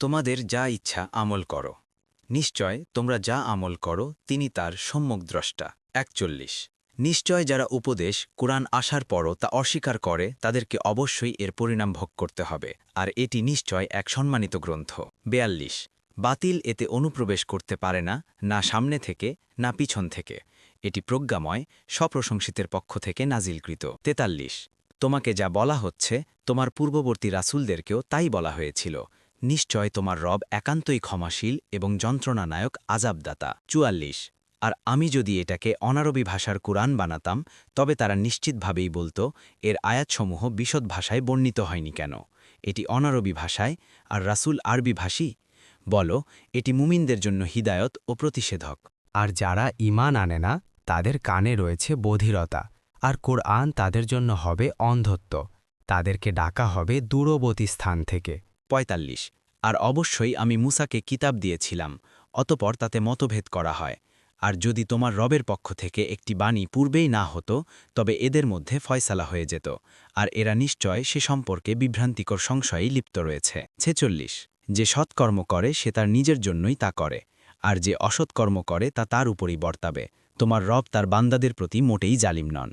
তোমাদের যা ইচ্ছা আমল করো। নিশ্চয় তোমরা যা আমল করো, তিনি তার সম্যক দ্রষ্টা। একচল্লিশ। নিশ্চয় যারা উপদেশ, কোরআন আসার পরও তা অস্বীকার করে, তাদেরকে অবশ্যই এর পরিণাম ভোগ করতে হবে, আর এটি নিশ্চয় এক সম্মানিত গ্রন্থ। বেয়াল্লিশ। বাতিল এতে অনুপ্রবেশ করতে পারে না না সামনে থেকে, না পিছন থেকে। এটি প্রজ্ঞাময়, স্বপ্রশংসিতের পক্ষ থেকে নাজিলকৃত। তেতাল্লিশ। তোমাকে যা বলা হচ্ছে, তোমার পূর্ববর্তী রাসুলদেরকেও তাই বলা হয়েছিল। নিশ্চয় তোমার রব একান্তই ক্ষমাশীল এবং যন্ত্রণানায়ক আজাবদাতা। চুয়াল্লিশ। আর আমি যদি এটাকে অনারবি ভাষার কুরআন বানাতাম, তবে তারা নিশ্চিতভাবেই বলতো, এর আয়াতসমূহ বিশদ ভাষায় বর্ণিত হয়নি কেন? এটি অনারবি ভাষায়, আর রাসূল আরবি ভাষী? বলো, এটি মুমিনদের জন্য হিদায়ত ও প্রতিষেধক। আর যারা ঈমান আনে না, তাদের কানে রয়েছে বধিরতা, আর কোরআন তাদের জন্য হবে অন্ধত্ব। তাদেরকে ডাকা হবে দূরবর্তী স্থান থেকে। ৪৫ আর অবশ্যই আমি মুসাকে কিতাব দিয়েছিলাম, অতপর তাতে মতভেদ করা হয়। আর যদি তোমার রবের পক্ষ থেকে একটি বাণী পূর্বেই না হতো, তবে এদের মধ্যে ফয়সালা হয়ে যেত। আর এরা নিশ্চয় সে সম্পর্কে বিভ্রান্তিকর সংশয়েই লিপ্ত রয়েছে। ছেচল্লিশ। যে সৎকর্ম করে, সে তার নিজের জন্যই তা করে। আর যে অসৎকর্ম করে, তা তার উপরই বর্তাবে। তোমার রব তার বান্দাদের প্রতি মোটেই জালিম নন।